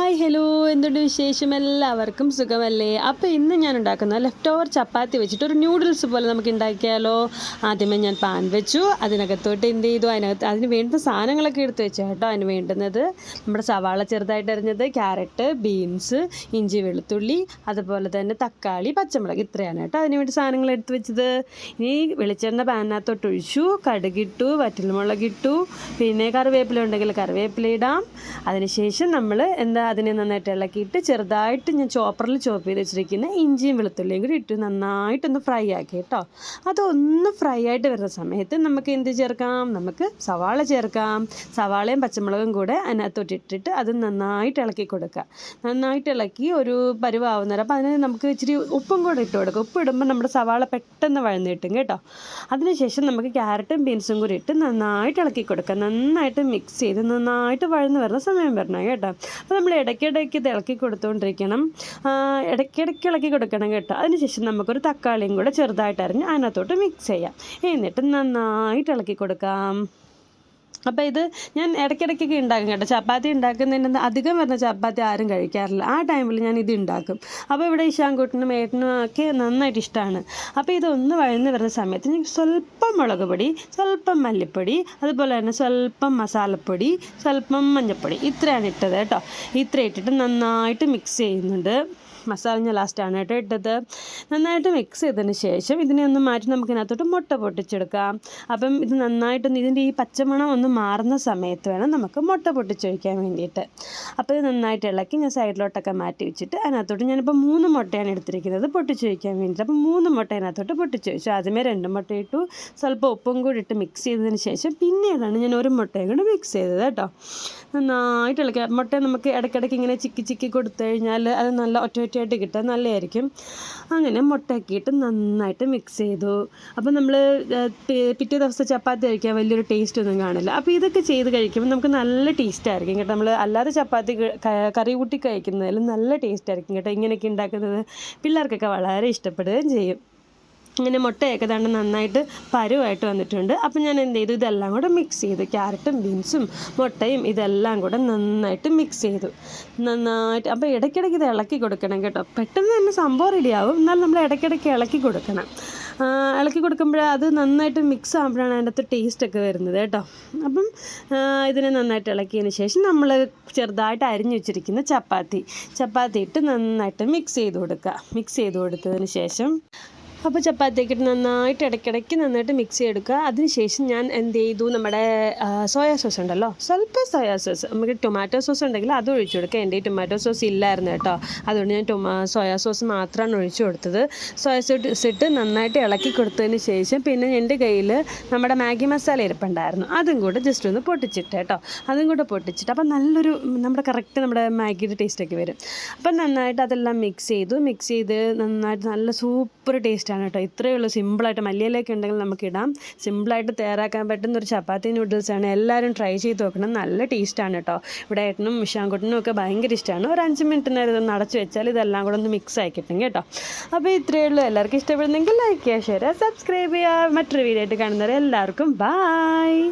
Hi hello. എന്തുണ്ട് വിശേഷം? എല്ലാവർക്കും സുഖമല്ലേ? അപ്പോൾ ഇന്ന് ഞാൻ ഉണ്ടാക്കുന്ന ലെഫ്റ്റ് ഓവർ ചപ്പാത്തി വെച്ചിട്ട് ഒരു ന്യൂഡിൽസ് പോലെ നമുക്ക് ഉണ്ടാക്കിയാലോ? ആദ്യമേ ഞാൻ പാൻ വെച്ചു. അതിനകത്തോട്ട് എന്ത് ചെയ്തു? അതിനകത്ത് അതിന് വേണ്ടുന്ന സാധനങ്ങളൊക്കെ എടുത്ത് വെച്ചു കേട്ടോ. അതിന് വേണ്ടുന്നത് നമ്മുടെ സവാള ചെറുതായിട്ട് അരിഞ്ഞത് ക്യാരറ്റ് ബീൻസ് ഇഞ്ചി വെളുത്തുള്ളി അതുപോലെ തന്നെ തക്കാളി പച്ചമുളക് ഇത്രയാണ് കേട്ടോ അതിന് വേണ്ടി സാധനങ്ങൾ എടുത്ത് വെച്ചത്. ഇനി വെളിച്ചെണ്ണ പാനിനകത്തോട്ട് ഒഴിച്ചു. കടുകിട്ടു വറ്റൽമുളകിട്ടു പിന്നെ കറിവേപ്പില ഉണ്ടെങ്കിൽ കറിവേപ്പില ഇടാം. അതിനുശേഷം നമ്മൾ എന്താ അതിനെ നന്നായിട്ട് ഇളക്കിയിട്ട് ചെറുതായിട്ട് ഞാൻ ചോപ്പറിൽ ചോപ്പ് ചെയ്ത് വെച്ചിരിക്കുന്ന ഇഞ്ചിയും വെളുത്തുള്ളിയും കൂടി ഇട്ട് നന്നായിട്ടൊന്ന് ഫ്രൈ ആക്കി കേട്ടോ. അതൊന്ന് ഫ്രൈ ആയിട്ട് വരുന്ന സമയത്ത് നമുക്ക് എന്ത് ചേർക്കാം? നമുക്ക് സവാള ചേർക്കാം. സവാളയും പച്ചമുളകും കൂടെ അതിനകത്തോട്ട് ഇട്ടിട്ട് അത് നന്നായിട്ട് ഇളക്കി കൊടുക്കുക. നന്നായിട്ട് ഇളക്കി ഒരു പരുവാവുന്നേരം അപ്പോൾ അതിന് നമുക്ക് ഇച്ചിരി ഉപ്പും കൂടെ ഇട്ട് കൊടുക്കുക. ഉപ്പ് ഇടുമ്പോൾ നമ്മുടെ സവാള പെട്ടെന്ന് വഴന്ന് കിട്ടും. കേട്ടോ അതിനുശേഷം നമുക്ക് ക്യാരറ്റും ബീൻസും കൂടി ഇട്ട് നന്നായിട്ട് ഇളക്കി കൊടുക്കുക. നന്നായിട്ട് മിക്സ് ചെയ്ത് നന്നായിട്ട് വഴന്ന് വരുന്ന സമയം വരണം കേട്ടോ. അപ്പോൾ നമ്മൾ ഇടയ്ക്കിടയ്ക്ക് ഇത് ഇളക്കി കൊടുത്തുകൊണ്ടിരിക്കണം ഇടയ്ക്കിടയ്ക്ക് ഇളക്കി കൊടുക്കണം കേട്ടോ. അതിനുശേഷം നമുക്കൊരു തക്കാളിയും കൂടെ ചെറുതായിട്ട് അരിഞ്ഞ് അതിനകത്തോട്ട് മിക്സ് ചെയ്യാം. എന്നിട്ട് നന്നായിട്ട് ഇളക്കി കൊടുക്കാം. അപ്പോൾ ഇത് ഞാൻ ഇടയ്ക്കിടയ്ക്കൊക്കെ ഉണ്ടാക്കും കേട്ടോ. ചപ്പാത്തി ഉണ്ടാക്കുന്നതിന് അധികം വരുന്ന ചപ്പാത്തി ആരും കഴിക്കാറില്ല. ആ ടൈമിൽ ഞാൻ ഇത് ഉണ്ടാക്കും. അപ്പോൾ ഇവിടെ ഈശാൻകുട്ടനും ഏട്ടനും ഒക്കെ നന്നായിട്ട് ഇഷ്ടമാണ് അപ്പോൾ ഇതൊന്ന് വഴന്ന് വരുന്ന സമയത്ത് ഞാൻ സ്വല്പം മുളക് പൊടി സ്വല്പം മല്ലിപ്പൊടി അതുപോലെ തന്നെ സ്വല്പം മസാലപ്പൊടി സ്വല്പം മഞ്ഞൾപ്പൊടി ഇത്രയാണ് ഇട്ടത് കേട്ടോ. ഇത്ര ഇട്ടിട്ട് നന്നായിട്ട് മിക്സ് ചെയ്യുന്നുണ്ട്. മസാല ഞാൻ ലാസ്റ്റാണ് കേട്ടോ ഇട്ടത്. നന്നായിട്ട് മിക്സ് ചെയ്തതിന് ശേഷം ഇതിനെ ഒന്ന് മാറ്റി നമുക്ക് ഇതിനകത്തോട്ട് മുട്ട പൊട്ടിച്ചെടുക്കാം. അപ്പം ഇത് നന്നായിട്ടൊന്ന് ഇതിന്റെ ഈ പച്ചമണം ഒന്ന് മാറുന്ന സമയത്ത് വേണം നമുക്ക് മുട്ട പൊട്ടിച്ചൊഴിക്കാൻ വേണ്ടിയിട്ട്. അപ്പോൾ ഇത് നന്നായിട്ട് ഇളക്കി ഞാൻ സൈഡിലോട്ടൊക്കെ മാറ്റി വെച്ചിട്ട് അതിനകത്തോട്ട് ഞാനിപ്പോൾ മൂന്ന് മുട്ടയാണ് എടുത്തിരിക്കുന്നത് പൊട്ടിച്ചൊഴിക്കാൻ വേണ്ടിയിട്ട്. അപ്പോൾ മൂന്ന് മുട്ട അതിനകത്തോട്ട് പൊട്ടിച്ചൊഴിച്ചു. ആദ്യമേ രണ്ട് മുട്ട ഇട്ടു. സ്വല്പം ഉപ്പും കൂടി ഇട്ട് മിക്സ് ചെയ്തതിന് ശേഷം പിന്നീടാണ് ഞാൻ ഒരു മുട്ടയും കൂടി മിക്സ് ചെയ്തത് കേട്ടോ. നന്നായിട്ട് ഇളക്കുക മുട്ട നമുക്ക് ഇടയ്ക്കിടയ്ക്ക് ഇങ്ങനെ ചിക്കി ചിക്കി കൊടുത്തു കഴിഞ്ഞാൽ അത് നല്ല ഒറ്റ ഒറ്റയായിട്ട് കിട്ടാൻ നല്ലതായിരിക്കും. അങ്ങനെ മുട്ടയാക്കിയിട്ട് നന്നായിട്ട് മിക്സ് ചെയ്തു. അപ്പോൾ നമ്മൾ പിറ്റേ ദിവസത്തെ ചപ്പാത്തി കഴിക്കാൻ വലിയൊരു ടേസ്റ്റ് ഒന്നും കാണില്ല. അപ്പോൾ ഇതൊക്കെ ചെയ്ത് കഴിക്കുമ്പോൾ നമുക്ക് നല്ല ടേസ്റ്റ് ആയിരിക്കും കേട്ടോ. നമ്മൾ അല്ലാതെ ചപ്പാത്തി കറി കൂട്ടി കഴിക്കുന്നതിലും നല്ല ടേസ്റ്റ് ആയിരിക്കും കേട്ടോ ഇങ്ങനെയൊക്കെ ഉണ്ടാക്കുന്നത്. പിള്ളേർക്കൊക്കെ വളരെ ഇഷ്ടപ്പെടുകയും ചെയ്യും. ഇങ്ങനെ മുട്ടയൊക്കെ തന്നെ നന്നായിട്ട് പരുവായിട്ട് വന്നിട്ടുണ്ട്. അപ്പം ഞാൻ എന്ത് ചെയ്തു? ഇതെല്ലാം കൂടെ മിക്സ് ചെയ്തു. ക്യാരറ്റും ബീൻസും മുട്ടയും ഇതെല്ലാം കൂടെ നന്നായിട്ട് മിക്സ് ചെയ്തു. നന്നായിട്ട് അപ്പോൾ ഇടയ്ക്കിടയ്ക്ക് ഇത് ഇളക്കി കൊടുക്കണം കേട്ടോ. പെട്ടെന്ന് തന്നെ സംഭവം റെഡിയാവും എന്നാലും നമ്മൾ ഇടയ്ക്കിടയ്ക്ക് ഇളക്കി കൊടുക്കണം. ഇളക്കി കൊടുക്കുമ്പോൾ അത് നന്നായിട്ട് മിക്സ് ആകുമ്പോഴാണ് അതിന്റെ ടേസ്റ്റ് ഒക്കെ വരുന്നത് കേട്ടോ. അപ്പം ഇതിനെ നന്നായിട്ട് ഇളക്കിയതിന് ശേഷം നമ്മൾ ചെറുതായിട്ട് അരിഞ്ഞു വെച്ചിരിക്കുന്ന ചപ്പാത്തി. ചപ്പാത്തി ഇട്ട് നന്നായിട്ട് മിക്സ് ചെയ്ത് കൊടുക്കുക. മിക്സ് ചെയ്ത് കൊടുത്തതിന് ശേഷം അപ്പോൾ ചപ്പാത്തിയൊക്കെ നന്നായിട്ട് ഇടയ്ക്കിടയ്ക്ക് നന്നായിട്ട് മിക്സ് ചെയ്തെടുക്കുക. അതിനുശേഷം ഞാൻ എന്ത് ചെയ്തു? നമ്മുടെ സോയാ സോസ് ഉണ്ടല്ലോ? സ്വല്പം സോയാ സോസ് നമുക്ക് ടൊമാറ്റോ സോസ് ഉണ്ടെങ്കിൽ അത് ഒഴിച്ചു കൊടുക്കുക. എന്റെ ടൊമാറ്റോ സോസ് ഇല്ലായിരുന്നു കേട്ടോ. അതുകൊണ്ട് ഞാൻ ടൊമാ സോയാ സോസ് മാത്രമാണ് ഒഴിച്ചു കൊടുത്തത്. സോയാ സോസ് ഇട്ട് നന്നായിട്ട് ഇളക്കി കൊടുത്തതിന് ശേഷം പിന്നെ എന്റെ കയ്യിൽ നമ്മുടെ മാഗി മസാല ഇരിപ്പുണ്ടായിരുന്നു അതും കൂടെ ജസ്റ്റ് ഒന്ന് പൊട്ടിച്ചിട്ട് കേട്ടോ. അതും കൂടെ പൊട്ടിച്ചിട്ട് അപ്പം നല്ലൊരു നമ്മുടെ കറക്റ്റ് നമ്മുടെ മാഗിയുടെ ടേസ്റ്റൊക്കെ വരും. അപ്പം നന്നായിട്ട് അതെല്ലാം മിക്സ് ചെയ്തു. മിക്സ് ചെയ്ത് നന്നായിട്ട് നല്ല സൂപ്പർ ടേസ്റ്റാണ് കേട്ടോ. ഇത്രയേ ഉള്ളൂ. സിമ്പിളായിട്ട് മല്ലിയിലേക്ക് ഉണ്ടെങ്കിൽ നമുക്ക് ഇടാം. സിമ്പിളായിട്ട് തയ്യാറാക്കാൻ പറ്റുന്ന ഒരു ചപ്പാത്തി നൂഡിൽസാണ് എല്ലാവരും ട്രൈ ചെയ്ത് നോക്കണം. നല്ല ടേസ്റ്റാണ് കേട്ടോ. ഇവിടെ ഏട്ടനും മിഷാങ്കുട്ടനും ഒക്കെ ഭയങ്കര ഇഷ്ടമാണ്. ഒരു അഞ്ച് മിനിറ്റ് നേരം ഇതൊന്ന് അടച്ച് വെച്ചാൽ ഇതെല്ലാം കൂടെ ഒന്ന് മിക്സ് ആയി കിട്ടും കേട്ടോ. അപ്പോൾ ഇത്രയേ ഉള്ളൂ. എല്ലാവർക്കും ഇഷ്ടപ്പെടുന്നെങ്കിൽ ലൈക്ക് ചെയ്യുക ഷെയർ സബ്സ്ക്രൈബ് ചെയ്യുക. മറ്റൊരു വീഡിയോ ആയിട്ട് കാണുന്നവരെ എല്ലാവർക്കും ബായ്